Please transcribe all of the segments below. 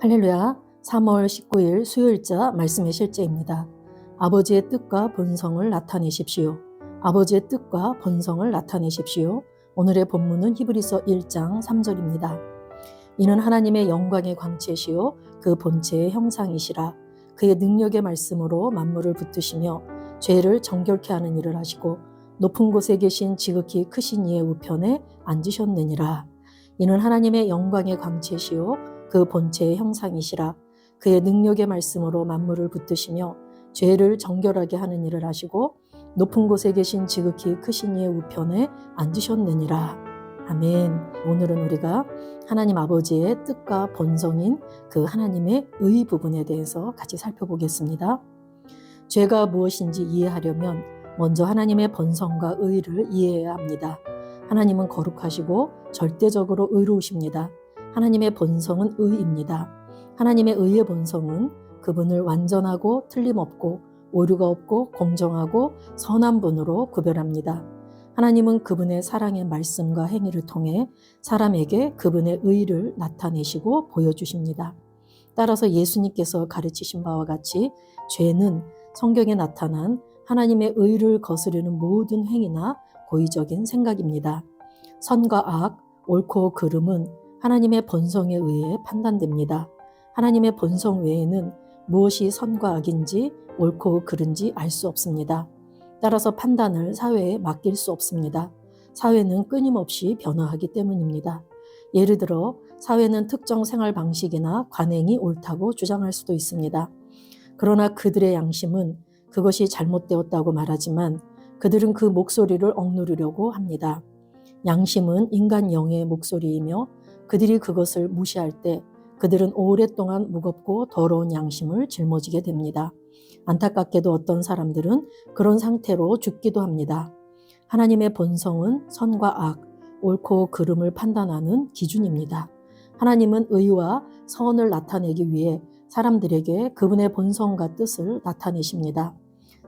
할렐루야. 3월 19일 수요일자 말씀의 실제입니다. 아버지의 뜻과 본성을 나타내십시오. 아버지의 뜻과 본성을 나타내십시오. 오늘의 본문은 히브리서 1장 3절입니다. 이는 하나님의 영광의 광채시요 그 본체의 형상이시라 그의 능력의 말씀으로 만물을 붙드시며 죄를 정결케 하는 일을 하시고 높은 곳에 계신 지극히 크신 이의 우편에 앉으셨느니라 이는 하나님의 영광의 광채시요 그 본체의 형상이시라 그의 능력의 말씀으로 만물을 붙드시며 죄를 정결하게 하는 일을 하시고 높은 곳에 계신 지극히 크신 이의 우편에 앉으셨느니라. 아멘. 오늘은 우리가 하나님 아버지의 뜻과 본성인 그 하나님의 의 부분에 대해서 같이 살펴보겠습니다. 죄가 무엇인지 이해하려면 먼저 하나님의 본성과 의를 이해해야 합니다. 하나님은 거룩하시고 절대적으로 의로우십니다. 하나님의 본성은 의입니다. 하나님의 의의 본성은 그분을 완전하고 틀림없고 오류가 없고 공정하고 선한 분으로 구별합니다. 하나님은 그분의 사랑의 말씀과 행위를 통해 사람에게 그분의 의를 나타내시고 보여주십니다. 따라서 예수님께서 가르치신 바와 같이 죄는 성경에 나타난 하나님의 의를 거스르는 모든 행위나 고의적인 생각입니다. 선과 악, 옳고 그름은 하나님의 본성에 의해 판단됩니다. 하나님의 본성 외에는 무엇이 선과 악인지 옳고 그른지 알 수 없습니다. 따라서 판단을 사회에 맡길 수 없습니다. 사회는 끊임없이 변화하기 때문입니다. 예를 들어 사회는 특정 생활 방식이나 관행이 옳다고 주장할 수도 있습니다. 그러나 그들의 양심은 그것이 잘못되었다고 말하지만 그들은 그 목소리를 억누르려고 합니다. 양심은 인간 영의 목소리이며 그들이 그것을 무시할 때 그들은 오랫동안 무겁고 더러운 양심을 짊어지게 됩니다. 안타깝게도 어떤 사람들은 그런 상태로 죽기도 합니다. 하나님의 본성은 선과 악, 옳고 그름을 판단하는 기준입니다. 하나님은 의와 선을 나타내기 위해 사람들에게 그분의 본성과 뜻을 나타내십니다.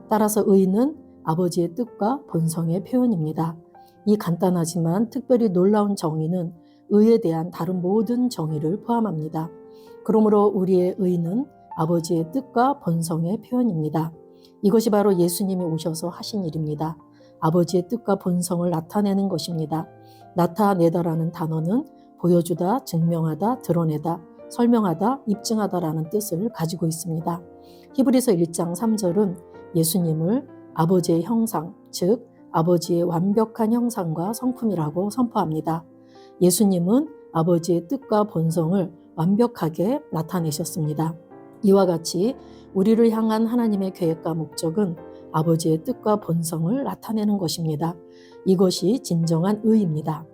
따라서 의는 아버지의 뜻과 본성의 표현입니다. 이 간단하지만 특별히 놀라운 정의는 의에 대한 다른 모든 정의를 포함합니다. 그러므로 우리의 의는 아버지의 뜻과 본성의 표현입니다. 이것이 바로 예수님이 오셔서 하신 일입니다. 아버지의 뜻과 본성을 나타내는 것입니다. 나타내다라는 단어는 보여주다, 증명하다, 드러내다, 설명하다, 입증하다라는 뜻을 가지고 있습니다. 히브리서 1장 3절은 예수님을 아버지의 형상, 즉 아버지의 완벽한 형상과 성품이라고 선포합니다. 예수님은 아버지의 뜻과 본성을 완벽하게 나타내셨습니다. 이와 같이 우리를 향한 하나님의 계획과 목적은 아버지의 뜻과 본성을 나타내는 것입니다. 이것이 진정한 의입니다.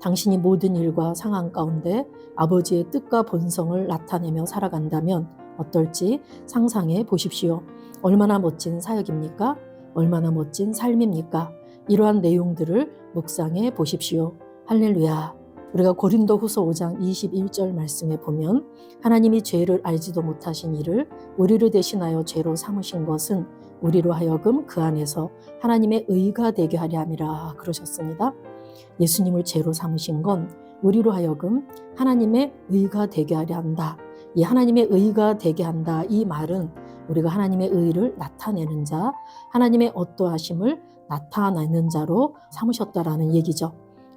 당신이 모든 일과 상황 가운데 아버지의 뜻과 본성을 나타내며 살아간다면 어떨지 상상해 보십시오. 얼마나 멋진 사역입니까? 얼마나 멋진 삶입니까? 이러한 내용들을 묵상해 보십시오. 할렐루야. 우리가 고린도 후서 5장 21절 말씀에 보면 하나님이 죄를 알지도 못하신 이를 우리를 대신하여 죄로 삼으신 것은 우리로 하여금 그 안에서 하나님의 의가 되게 하려 함이라 그러셨습니다. 예수님을 죄로 삼으신 건 우리로 하여금 하나님의 의가 되게 하려 한다. 이 하나님의 의가 되게 한다. 이 말은 우리가 하나님의 의를 나타내는 자, 하나님의 어떠하심을 나타내는 자로 삼으셨다라는 얘기죠.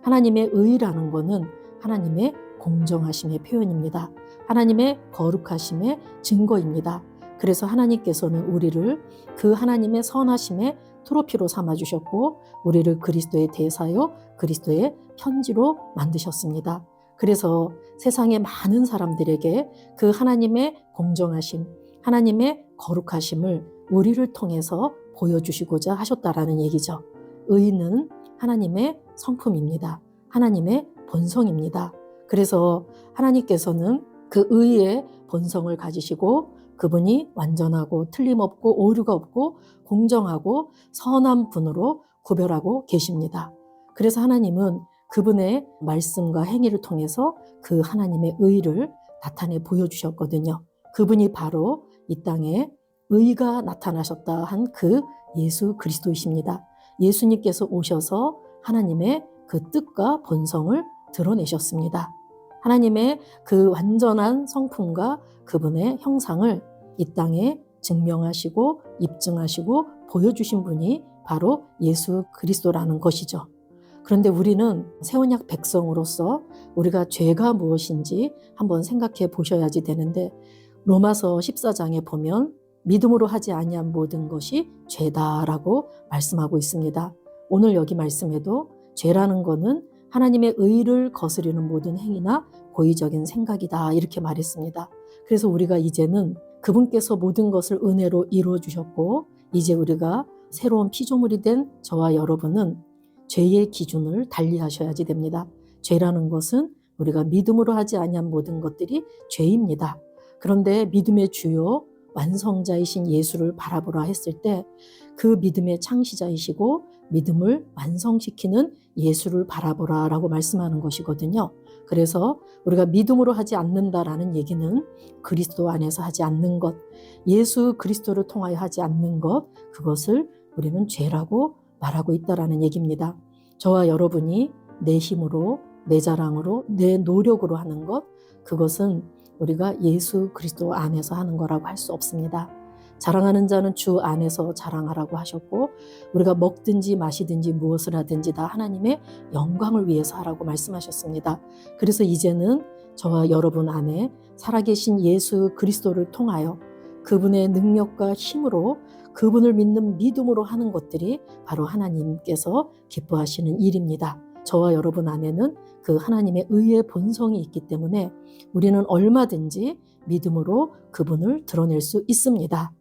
하나님의 의라는 것은 하나님의 공정하심의 표현입니다. 하나님의 거룩하심의 증거입니다. 그래서 하나님께서는 우리를 그 하나님의 선하심의 트로피로 삼아 주셨고 우리를 그리스도의 대사요 그리스도의 편지로 만드셨습니다. 그래서 세상의 많은 사람들에게 그 하나님의 공정하심, 하나님의 거룩하심을 우리를 통해서 보여주시고자 하셨다라는 얘기죠. 의는 하나님의 성품입니다. 하나님의 본성입니다. 그래서 하나님께서는 그 의의 본성을 가지시고 그분이 완전하고 틀림없고 오류가 없고 공정하고 선한 분으로 구별하고 계십니다. 그래서 하나님은 그분의 말씀과 행위를 통해서 그 하나님의 의를 나타내 보여주셨거든요. 그분이 바로 이 땅에 의가 나타나셨다 한 그 예수 그리스도이십니다. 예수님께서 오셔서 하나님의 그 뜻과 본성을 드러내셨습니다. 하나님의 그 완전한 성품과 그분의 형상을 이 땅에 증명하시고 입증하시고 보여주신 분이 바로 예수 그리스도라는 것이죠. 그런데 우리는 새언약 백성으로서 우리가 죄가 무엇인지 한번 생각해 보셔야지 되는데 로마서 14장에 보면 믿음으로 하지 아니한 모든 것이 죄다라고 말씀하고 있습니다. 오늘 여기 말씀에도 죄라는 것은 하나님의 의를 거스르는 모든 행위나 고의적인 생각이다 이렇게 말했습니다. 그래서 우리가 이제는 그분께서 모든 것을 은혜로 이루어 주셨고 이제 우리가 새로운 피조물이 된 저와 여러분은 죄의 기준을 달리 하셔야지 됩니다. 죄라는 것은 우리가 믿음으로 하지 아니한 모든 것들이 죄입니다. 그런데 믿음의 주요 완성자이신 예수를 바라보라 했을 때 그 믿음의 창시자이시고 믿음을 완성시키는 예수를 바라보라 라고 말씀하는 것이거든요. 그래서 우리가 믿음으로 하지 않는다라는 얘기는 그리스도 안에서 하지 않는 것, 예수 그리스도를 통하여 하지 않는 것, 그것을 우리는 죄라고 말하고 있다라는 얘기입니다. 저와 여러분이 내 힘으로, 내 자랑으로, 내 노력으로 하는 것, 그것은 우리가 예수 그리스도 안에서 하는 거라고 할 수 없습니다. 자랑하는 자는 주 안에서 자랑하라고 하셨고 우리가 먹든지 마시든지 무엇을 하든지 다 하나님의 영광을 위해서 하라고 말씀하셨습니다. 그래서 이제는 저와 여러분 안에 살아계신 예수 그리스도를 통하여 그분의 능력과 힘으로 그분을 믿는 믿음으로 하는 것들이 바로 하나님께서 기뻐하시는 일입니다. 저와 여러분 안에는 그 하나님의 의의 본성이 있기 때문에 우리는 얼마든지 믿음으로 그분을 드러낼 수 있습니다.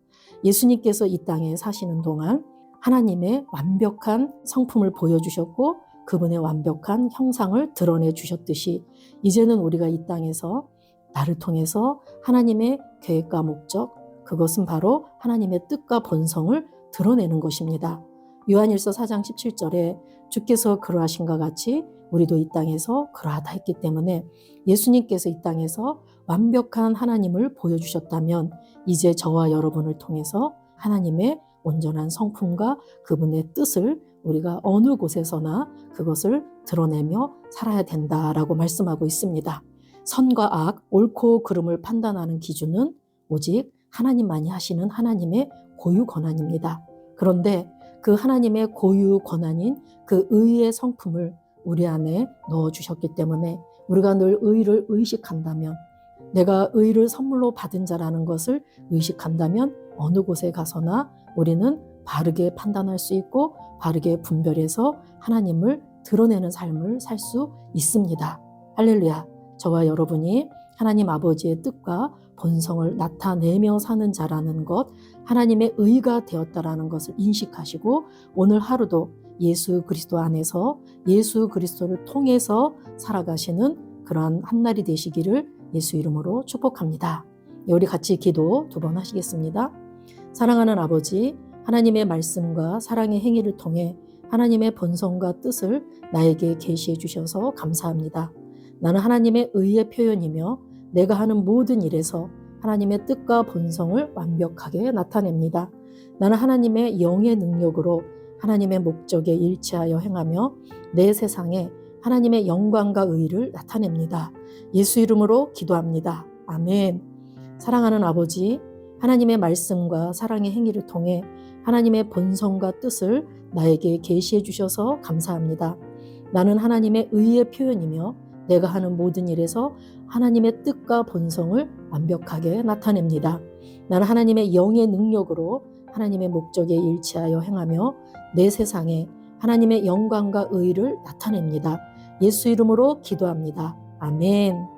예수님께서 이 땅에 사시는 동안 하나님의 완벽한 성품을 보여주셨고 그분의 완벽한 형상을 드러내 주셨듯이 이제는 우리가 이 땅에서 나를 통해서 하나님의 계획과 목적, 그것은 바로 하나님의 뜻과 본성을 드러내는 것입니다. 요한일서 4장 17절에 주께서 그러하신과 같이 우리도 이 땅에서 그러하다 했기 때문에 예수님께서 이 땅에서 완벽한 하나님을 보여주셨다면 이제 저와 여러분을 통해서 하나님의 온전한 성품과 그분의 뜻을 우리가 어느 곳에서나 그것을 드러내며 살아야 된다라고 말씀하고 있습니다. 선과 악, 옳고 그름을 판단하는 기준은 오직 하나님만이 하시는 하나님의 고유 권한입니다. 그런데 그 하나님의 고유 권한인 그 의의 성품을 우리 안에 넣어 주셨기 때문에 우리가 늘 의를 의식한다면 내가 의를 선물로 받은 자라는 것을 의식한다면 어느 곳에 가서나 우리는 바르게 판단할 수 있고 바르게 분별해서 하나님을 드러내는 삶을 살 수 있습니다. 할렐루야. 저와 여러분이 하나님 아버지의 뜻과 본성을 나타내며 사는 자라는 것, 하나님의 의가 되었다라는 것을 인식하시고 오늘 하루도 예수 그리스도 안에서 예수 그리스도를 통해서 살아가시는 그러한 한날이 되시기를 예수 이름으로 축복합니다. 우리 같이 기도 두 번 하시겠습니다. 사랑하는 아버지, 하나님의 말씀과 사랑의 행위를 통해 하나님의 본성과 뜻을 나에게 계시해 주셔서 감사합니다. 나는 하나님의 의의 표현이며 내가 하는 모든 일에서 하나님의 뜻과 본성을 완벽하게 나타냅니다. 나는 하나님의 영의 능력으로 하나님의 목적에 일치하여 행하며 내 세상에 하나님의 영광과 의를 나타냅니다. 예수 이름으로 기도합니다. 아멘. 사랑하는 아버지, 하나님의 말씀과 사랑의 행위를 통해 하나님의 본성과 뜻을 나에게 계시해 주셔서 감사합니다. 나는 하나님의 의의 표현이며 내가 하는 모든 일에서 하나님의 뜻과 본성을 완벽하게 나타냅니다. 나는 하나님의 영의 능력으로 하나님의 목적에 일치하여 행하며 내 세상에 하나님의 영광과 의를 나타냅니다. 예수 이름으로 기도합니다. 아멘.